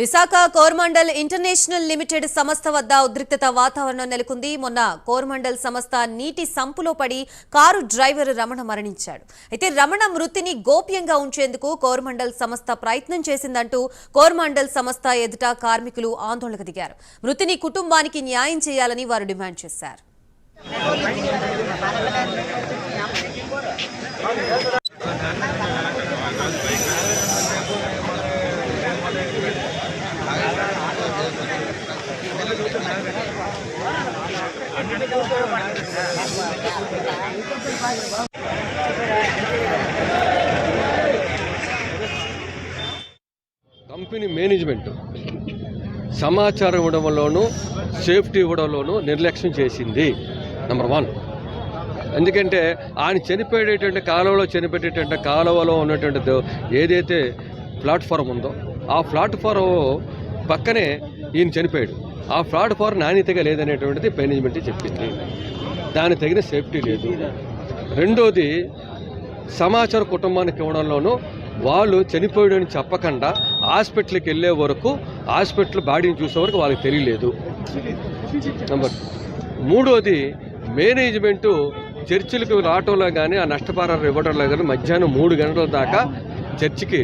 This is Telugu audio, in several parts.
విశాఖ కోర్మండల్ ఇంటర్నేషనల్ లిమిటెడ్ సంస్థ వద్ద ఉద్రిక్తత వాతావరణం నెలకొంది. మొన్న కోర్మండల్ సంస్థ నీటి సంపులో పడి కారు డ్రైవర్ రమణ మరణించాడు. అయితే రమణ మృతిని గోప్యంగా ఉంచేందుకు కోర్మండల్ సంస్థ ప్రయత్నం చేసిందంటూ కోర్మండల్ సంస్థ ఎదుట కార్మికులు ఆందోళనకు దిగారు. మృతిని కుటుంబానికి న్యాయం చేయాలని వారు డిమాండ్ చేశారు. కంపెనీ మేనేజ్మెంట్ సమాచారం ఇవ్వడంలోనూ సేఫ్టీ ఇవ్వడంలోనూ నిర్లక్ష్యం చేసింది నెంబర్ వన్ ఎందుకంటే ఆయన చనిపోయేటటువంటి కాలువలో చనిపోయేటటువంటి కాలువలో ఉన్నటువంటి ఏదైతే ప్లాట్ఫారం ఉందో ఆ ప్లాట్ఫారం పక్కనే ఈయన చనిపోయాడు. ఆ ఫ్రాడ్ ఫార్ నాణ్యతగా లేదనేటువంటిది మేనేజ్మెంట్ చెప్పింది. దానికి తగిన సేఫ్టీ లేదు. రెండోది సమాచార కుటుంబానికి ఇవ్వడంలోనూ వాళ్ళు చనిపోయాడని చెప్పకుండా హాస్పిటల్కి వెళ్ళే వరకు హాస్పిటల్ బాడీని చూసే వరకు వాళ్ళకి తెలియలేదు. నెంబర్ మూడోది మేనేజ్మెంటు చర్చిలకు రావటంలో కానీ ఆ నష్టపరాలు ఇవ్వడంలో కానీ మధ్యాహ్నం మూడు గంటల దాకా చర్చికి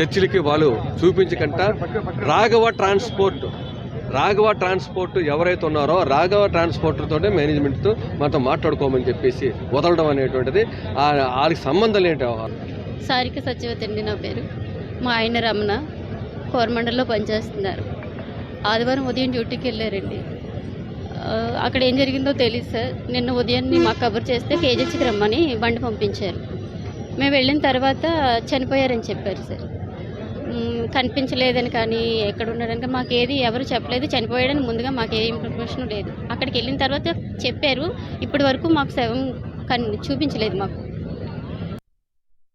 చర్చిలకి వాళ్ళు చూపించకుండా రాఘవ ట్రాన్స్పోర్ట్ రాఘవ ట్రాన్స్పోర్ట్ ఎవరైతే ఉన్నారో రాఘవ ట్రాన్స్పోర్ట్తో మేనేజ్మెంట్తో మనతో మాట్లాడుకోమని చెప్పేసి వదలడం అనేటువంటిది వాళ్ళకి సంబంధం ఏంటి? సారిక సత్యవతి అండి నా పేరు. మా ఆయన రమణ కోరమండల్లో పనిచేస్తున్నారు. ఆదివారం ఉదయం డ్యూటీకి వెళ్ళారండి. అక్కడ ఏం జరిగిందో తెలియదు సార్. నిన్న ఉదయాన్ని మాకు కబుర్ చేస్తే కేజీసీకి రమ్మని బండి పంపించారు. మేము వెళ్ళిన తర్వాత చనిపోయారని చెప్పారు సార్. కనిపించలేదని కానీ ఎక్కడ ఉన్నారని మాకు ఏది ఎవరు చెప్పలేదు. చనిపోయాడని ముందుగా మాకు ఏ ఇన్ఫర్మేషన్ లేదు. అక్కడికి వెళ్ళిన తర్వాత చెప్పారు. ఇప్పటి వరకు మాకు సగం కన్ చూపించలేదు మాకు.